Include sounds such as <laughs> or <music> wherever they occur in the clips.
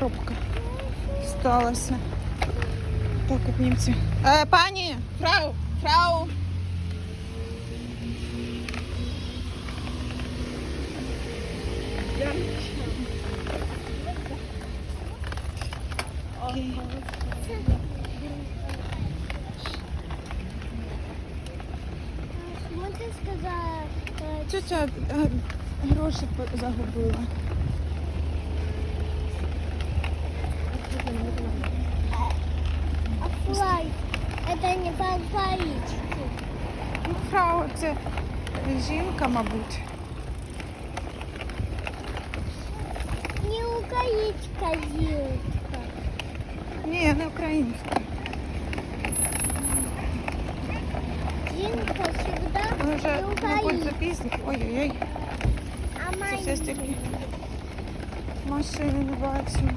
пробка сталася. Так, от німці. Е, пані, фрау, фрау. Окей. Можна сказати, Тетя е, гроші по- загубила. це не по алфавічку. Ну, фрау, це жінка, мабуть. Не українська жінка. Ні, не українська. Жінка завжди Ми вже, не мабуть, українська. запізні. Ой-ой-ой, А щось я стільки моя машини не бачу.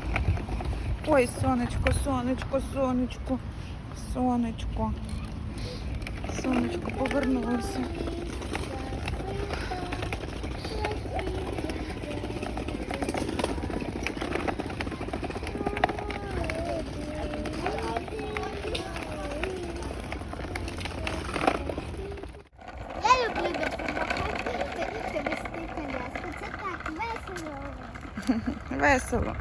Ой, сонечко, сонечко, сонечко, Сонечко. Сонечко повернулося. Весело.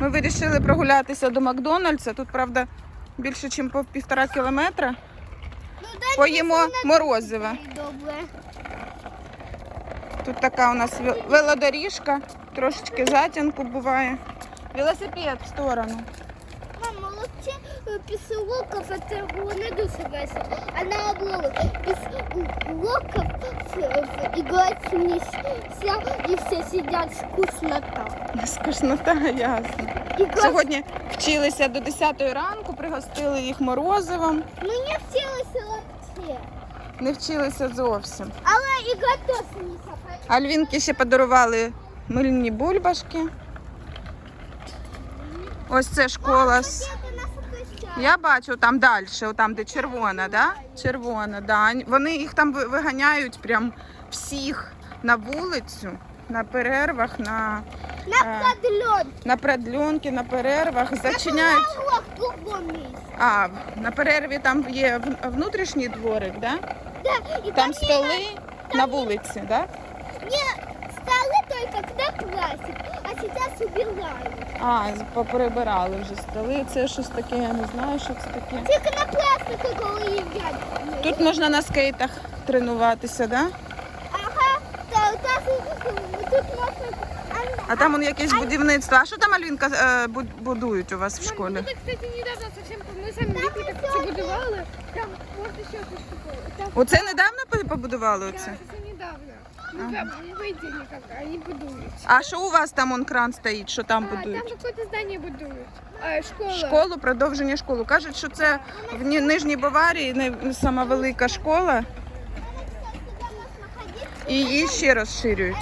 Ми вирішили прогулятися до Макдональдса. Тут, правда, більше, ніж по півтора кілометра. Ну, дай Поїмо мені морозива. Добре. Тут така у нас ве- велодоріжка, трошечки затінку буває. Велосипед в сторону. Мам, молодці після уроків це було не дуже весело. А наоборот, після уроків іграють нельзя і всі сидять скучнота. Скучнота, ясно. Сьогодні вчилися до 10 ранку, пригостили їх морозивом. Мені вчилися лапці. Не вчилися зовсім. Але не сапає. Альвінки ще подарували мильні бульбашки. Ось це школа. Я бачу там далі, там де червона, да? Червона, да. Вони їх там виганяють прям всіх на вулицю, на перервах, на, На Е. на продльонки, на перервах, зачиняють. На урок в другому місці. А, на перерві там є в- внутрішній дворик, да? Да, і Там столи на вулиці, да? Не, столы только когда пластик, а сейчас убирают. А, з- поприбирали вже столи. Це щось таке, я не знаю, що це таке. Только на пластику, коли їдять. Тут можна на скейтах тренуватися, да? Ага, та, та, тут можна... А там он якесь будівництво. А що там Альвінка е, бу- будують у вас в школі? Это, кстати, недавно совсем мы сами липли, так все будували. Там может еще что-то такое. Там, Оце недавно по- побудували да, оце? это недавно. Ну, да, не выйти никак, они будуют. А що у вас там он кран стоїть, що там А, там будують? какое-то здание будуют. А, школа. Школу, продовження школи. Кажуть, що це в Ні- Нижній Баварії не сама велика школа, і її ще розширюють.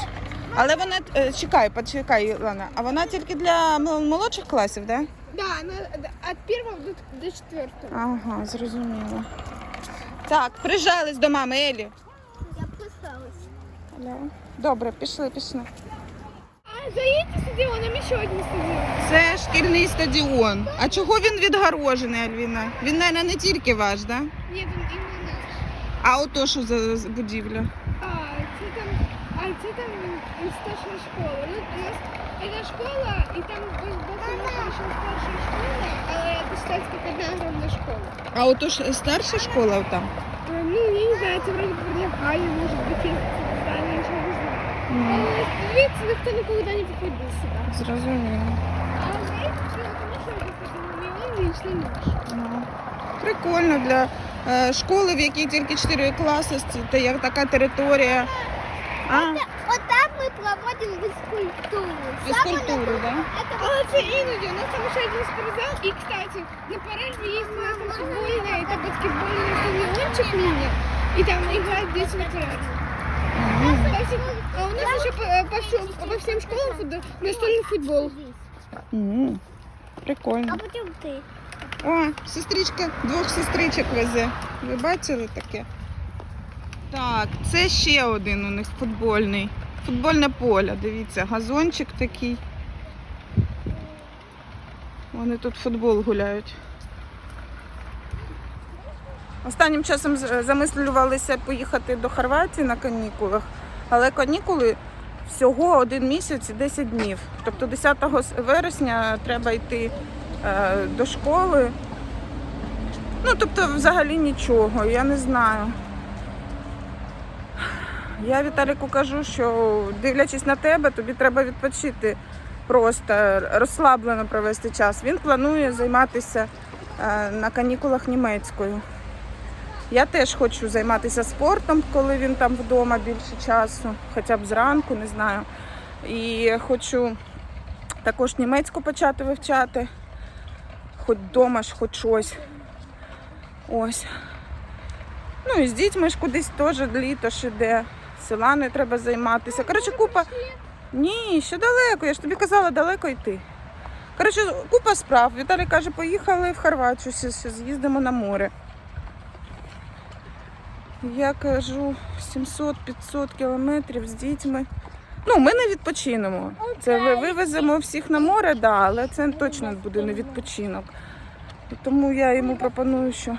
Але вона е, чекай, почекай, Лана. А вона тільки для м- молодших класів, так? Да? Да, она от первого до, до четвертого. Ага, зрозуміло. Так, прижались до мами Елі. Я писалась. Алло. Добре, пішли, пішли. А за этим стадионом еще один стадион. Це шкільний стадіон. А чого він відгорожений, Альвіна? Він, мабуть, не тільки ваш, да? Нет, он именно наш. А ото що за за будівля? А, це там, а це там старша школа. Ну, у нас это школа, и там ось боком еще старшая школа, але это считается как одна огромная школа. А ото ж старша школа там? Э, Ну, я не знаю, это вроде предлагали, может быть, есть здание, ничего не знаю. Але, видите, никто никогда не приходил сюда. Зрозуміло. А знаете, что это еще один стадион, и он лично наш. Ну, Прикольно для е, школи, в якій тільки 4 класи, це є така територія. а, От там ми проводимо фізкультуру. фізкультуру, так? Да? А це іноді, у нас там ще один спортзал, і, кстати, на перерві є у нас там футбольний та баскетбольний стадіончик міні, і там грають дети на. А у нас еще по, по, всем, по всем школам футбол, настольный футбол. М, А Прикольно. потім ти. О, сестричка двох сестричок везе. Ви бачили таке? Так, це ще один у них футбольний. Футбольне поле, дивіться, газончик такий. Вони тут футбол гуляють. Останнім часом замислювалися поїхати до Хорватії на канікулах, але канікули всього один місяць і 10 днів. Тобто 10 вересня треба йти е, до школи. Ну, тобто, взагалі нічого, я не знаю. Я Віталіку кажу, що дивлячись на тебе, тобі треба відпочити просто розслаблено провести час. Він планує займатися е, на канікулах німецькою. Я теж хочу займатися спортом, коли він там вдома більше часу, хоча б зранку, не знаю. І хочу також німецьку почати вивчати, хоч вдома ж, хоч щось. Ось. Ну і з дітьми ж кудись теж літо ж іде. Села треба займатися. Коротше, купа. Ні, ще далеко. Я ж тобі казала далеко йти. Коротше, купа справ. Віталій каже, поїхали в Хорватію, з'їздимо на море. Я кажу 700-500 кілометрів з дітьми. Ну, ми не відпочинемо. Це ви- вивеземо всіх на море, да, але це точно буде не відпочинок. Тому я йому пропоную, що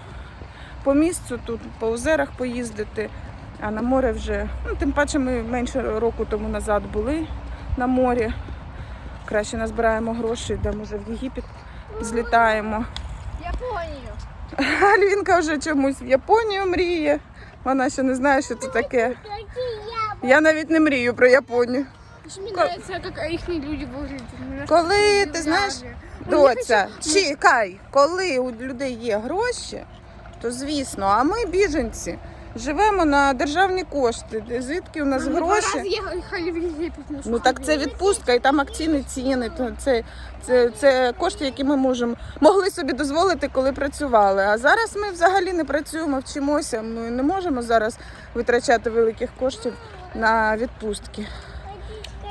по місцю тут, по озерах поїздити, а на море вже. Ну, тим паче ми менше року тому назад були на морі. Краще назбираємо гроші, де може в Єгипет злітаємо. Японію. <laughs> Альвінка вже чомусь в Японію мріє. Вона ще не знає, що це таке. Я навіть не мрію про Японію. Мені подобається, як їхні люди вожить. Коли ти знаєш, доця, чекай, коли у людей є гроші, то звісно, а ми біженці. Живемо на державні кошти. Звідки у нас гроші? їхали в Єгипет. Ну так це відпустка, і там акційні ціни. То це, це, це кошти, які ми можемо могли собі дозволити, коли працювали. А зараз ми взагалі не працюємо, вчимося. Ми не можемо зараз витрачати великих коштів на відпустки.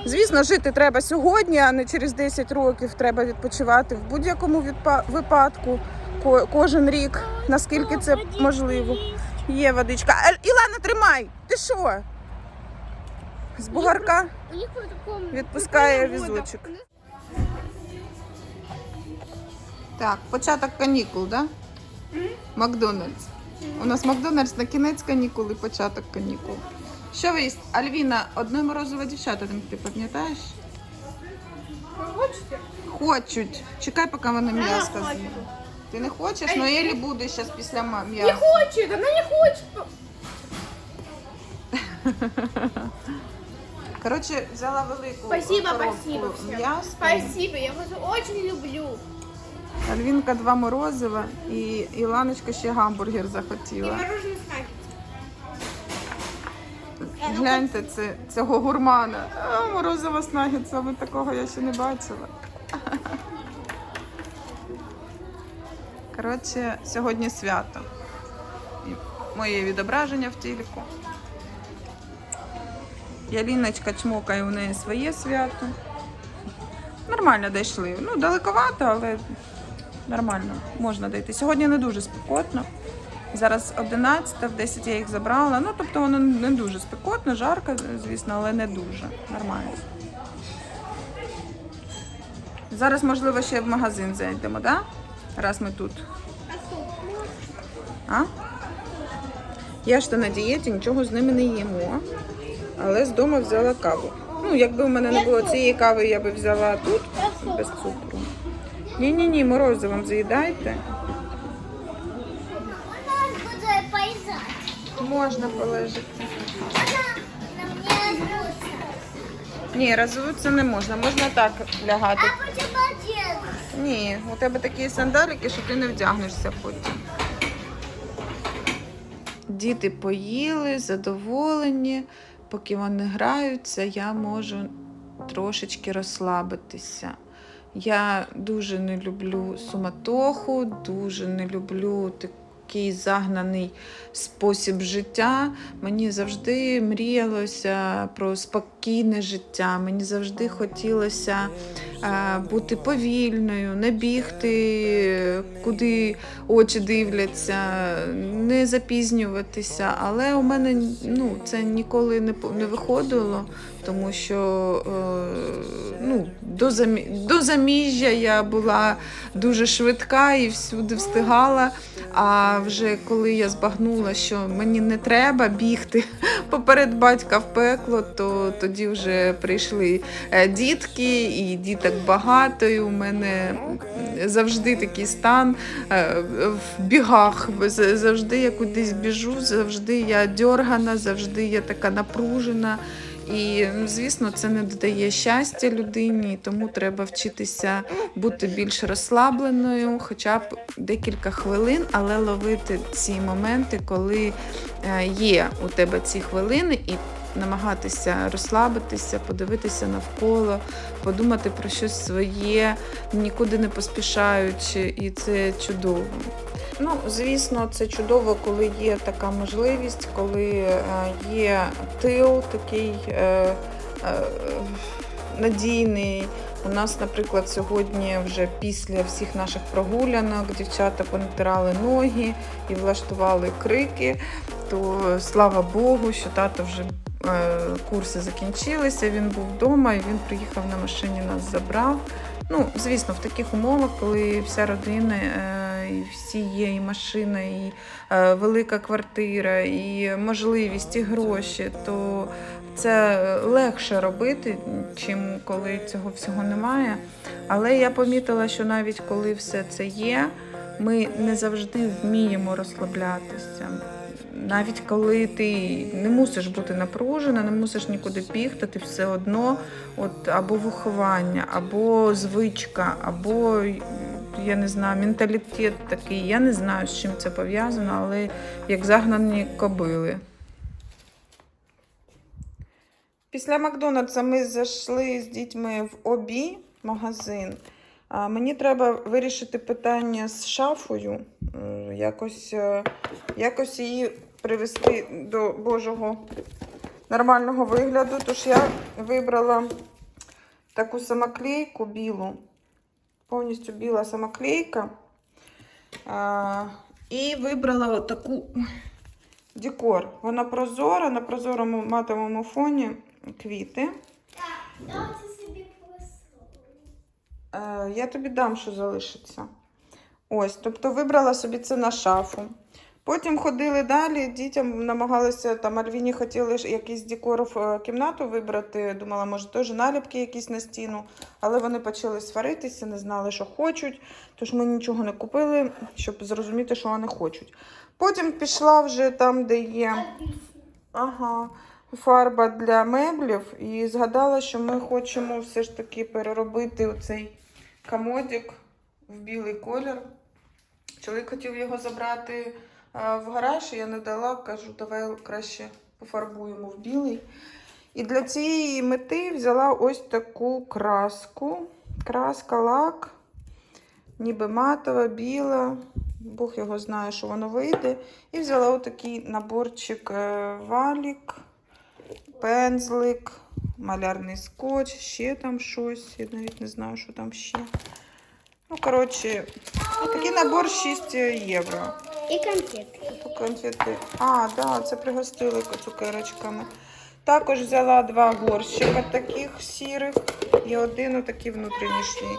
Звісно, жити треба сьогодні, а не через 10 років. Треба відпочивати в будь-якому випадку, ко- кожен рік, наскільки це можливо. Є водичка. Е, Ілана, тримай! Ти що? З бугарка? Відпускає візочок. Так, початок канікул, да? Макдональдс. У нас Макдональдс на кінець канікул і початок канікул. Що ви їсть? Альвіна, одне морозове дівчата, там, ти пам'ятаєш? Хочете? Хочуть. Чекай, поки вони м'ясо з'їдять. Ти не хочеш? Ну Елі буде зараз після Не м'яса. хоче, вона не хоче. <laughs> Коротше, взяла велику Спасибо, коробку спасибо всем. Спасибо, я вас очень люблю. Альвінка два морозива і Іланочка ще гамбургер И захотіла. мороженое с наггетсом. Гляньте це, цього гурмана. А, морозива з нагетсами, такого я ще не бачила. <laughs> Коротше, сьогодні свято. І моє відображення в телеку. Яліночка чмокає у неї своє свято. Нормально дійшли. Ну, далековато, але нормально, можна дійти. Сьогодні не дуже спекотно. Зараз 11, в 10 я їх забрала. Ну, тобто воно не дуже спекотно, жарко, звісно, але не дуже. Нормально. Зараз, можливо, ще в магазин зайдемо, да? Раз ми тут. А? Я ж то на дієті нічого з ними не їмо. Але з дому взяла каву. Ну, якби в мене не було цієї кави, я би взяла тут без цукру. Ні-ні-ні, морозивом заїдайте. Можна полежати. Вона на мені. Ні, розуватися не можна, можна так лягати. А потім один. Ні, у тебе такі сандаліки, що ти не вдягнешся потім. Діти поїли, задоволені. Поки вони граються, я можу трошечки розслабитися. Я дуже не люблю суматоху, дуже не люблю ти- такий загнаний спосіб життя. Мені завжди мріялося про спокійне життя. Мені завжди хотілося бути повільною, не бігти, куди очі дивляться, не запізнюватися. Але у мене ну, це ніколи не виходило, тому що е, ну, до, замі... до заміжжя я була дуже швидка і всюди встигала. А вже коли я збагнула, що мені не треба бігти <laughs> поперед батька в пекло, то тоді вже прийшли е, дітки, і діток багато. І у мене завжди такий стан е, в бігах. Завжди я кудись біжу, завжди я дьоргана, завжди я така напружена. І, ну, звісно, це не додає щастя людині, тому треба вчитися бути більш розслабленою, хоча б декілька хвилин, але ловити ці моменти, коли е, є у тебе ці хвилини, і намагатися розслабитися, подивитися навколо, подумати про щось своє, нікуди не поспішаючи, і це чудово. Ну, звісно, це чудово, коли є така можливість, коли е, є тил такий е, е, надійний. У нас, наприклад, сьогодні вже після всіх наших прогулянок дівчата понатирали ноги і влаштували крики. То слава Богу, що тато вже курси закінчилися. Він був вдома і він приїхав на машині, нас забрав. Ну, звісно, в таких умовах, коли вся родина, і всі є, і машина, і е, велика квартира, і можливість, і гроші, то це легше робити, чим коли цього всього немає. Але я помітила, що навіть коли все це є, ми не завжди вміємо розслаблятися. Навіть коли ти не мусиш бути напружена, не мусиш нікуди бігти, ти все одно от або виховання, або звичка, або я не знаю, менталітет такий. Я не знаю, з чим це пов'язано, але як загнані кобили. Після Макдональдса ми зайшли з дітьми в обі магазин. Мені треба вирішити питання з шафою, Е, якось, е, якось її привести до Божого нормального вигляду. Тож я вибрала таку самоклейку білу, повністю біла самоклейка. А, і вибрала отаку декор. Вона прозора, на прозорому матовому фоні квіти. Давайте собі. Е, я тобі дам, що залишиться. Ось, тобто вибрала собі це на шафу. Потім ходили далі, дітям намагалися, там Альвіні хотіли ж якийсь декор в е, кімнату вибрати. Думала, може, теж наліпки якісь на стіну. Але вони почали сваритися, не знали, що хочуть. Тож ми нічого не купили, щоб зрозуміти, що вони хочуть. Потім пішла вже там, де є. Ага, фарба для меблів і згадала, що ми хочемо все ж таки переробити оцей комодик в білий колір. Чоловік хотів його забрати в гараж, я не дала, кажу, давай краще пофарбуємо в білий. І для цієї мети взяла ось таку краску. Краска лак, ніби матова, біла. Бог його знає, що воно вийде. І взяла отакий наборчик е, валік, пензлик, малярний скотч, ще там щось. Я навіть не знаю, що там ще. Ну, коротше, такий набор 6 євро. І конфетки. Тут конфети. А, да, це пригостили цукерочками. Також взяла два горщика таких сірих і один отакий внутрішній.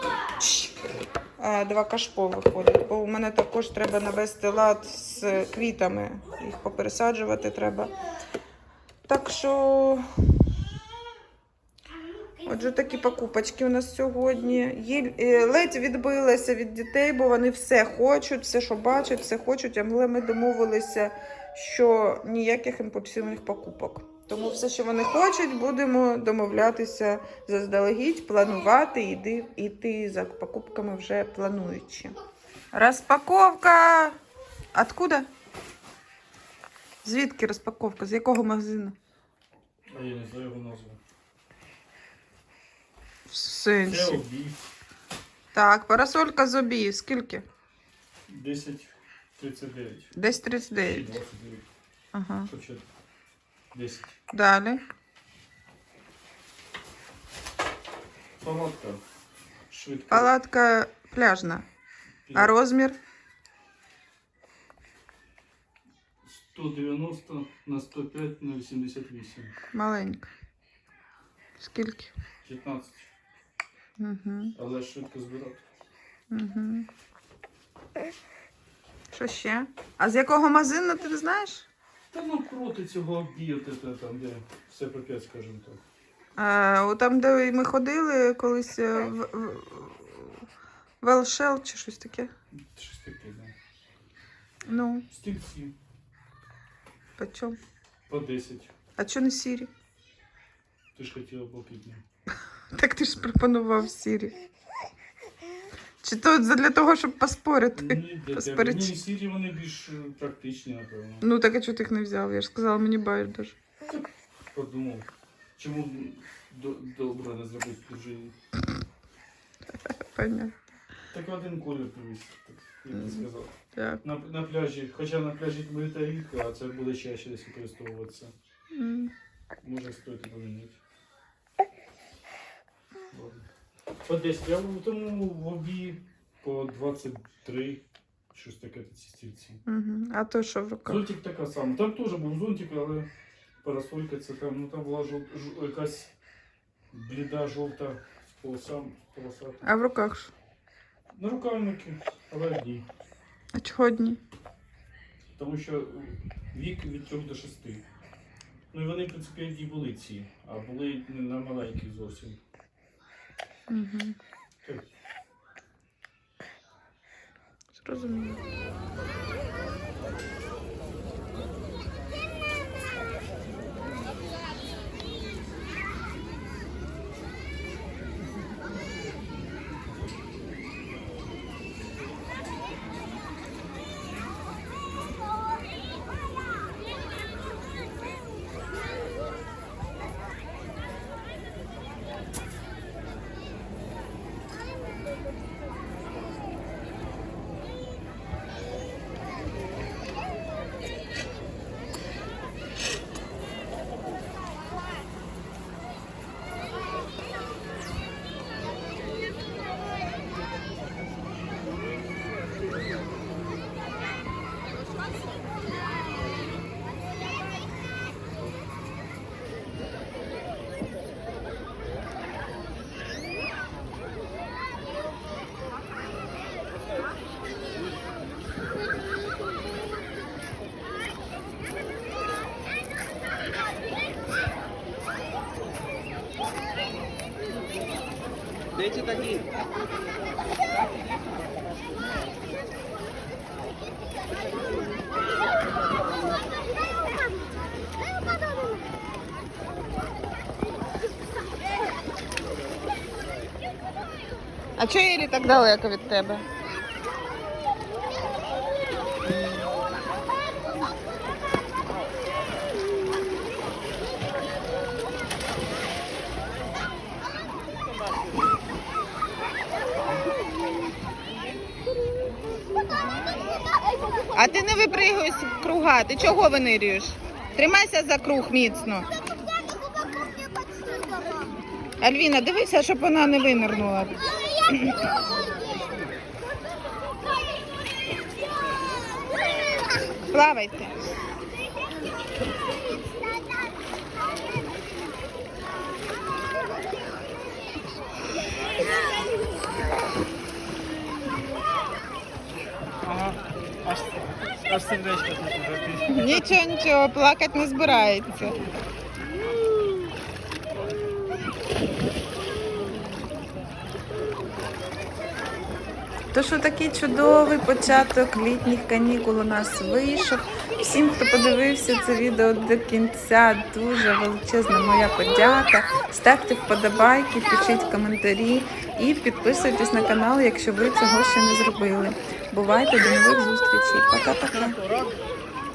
Два кашпо виходить, бо у мене також треба навести лад з квітами. Їх попересаджувати треба. Так що. Отже, такі покупочки у нас сьогодні. Є, е, ледь відбилася від дітей, бо вони все хочуть, все, що бачать, все хочуть, але ми домовилися, що ніяких імпульсивних покупок. Тому все, що вони хочуть, будемо домовлятися заздалегідь, планувати і йти, йти за покупками вже плануючи. Розпаковка! Откуда? Звідки розпаковка? З якого магазину? Я не знаю його назву. В Це сенсі. обій Так, парасолька з обії. Скільки? 10 39. Десь Чи 39. 29. Ага. Хоча 10. Далі. Палатка. Швидко. Палатка пляжна. А розмір? 190 на 105 на 88. Маленька. Скільки? 15. Угу. Але швидко збирати. Угу. Що ще? А з якого магазину ти не знаєш? Та навпроти цього об'єкта, там, де все 5, скажімо так. А, о, там, де ми ходили колись е, в, в, Велшел чи щось таке. Щось таке, да. Ну, Стільці по чому? по 10. А чого не сірі? Ти ж хотіла блакитні. Так ти ж пропонував сірі. Чи то для того, щоб поспорити? Ні, сірі вони більш е, практичні, напевно. Ну так а чого ти їх не взяв? Я ж сказала, мені байдуже. Подумав, чому до- добре не зробити дуже. Понятно. Так один колір привіз, так як Мгм. сказав. Так. На, на пляжі, хоча на пляжі ми та рік, а це буде чаще десь використовуватися. М. Може стоїть поміняти. По 10. Я в тому в обі по 23. Щось таке ці стільці. Мгм. А то що в руках? Зонтик така сама. Там теж був зонтик, але парасолька це там, ну там була жов... жов- якась бліда жовта з полосата. А в руках що? На рукавники, але одні. А чого одні? Тому що вік від 3 до 6. Ну і вони, в принципі, які були ці, а були не на маленькі зовсім. Угу. Зрозуміло. Дети такие. А чого Ілі так далеко від тебе? А ти не випригуй круга, ти чого винирюєш? Тримайся за круг міцно. Альвіна, дивися, щоб вона не винирнула. Плавайте. Аж сердечко тут. Нічого, нічого, плакати не збирається. То що такий чудовий початок літніх канікул у нас вийшов. Всім, хто подивився це відео до кінця, дуже величезна моя подяка. Ставте вподобайки, пишіть коментарі і підписуйтесь на канал, якщо ви цього ще не зробили. Бувайте, до нових зустрічей. Пока-пока.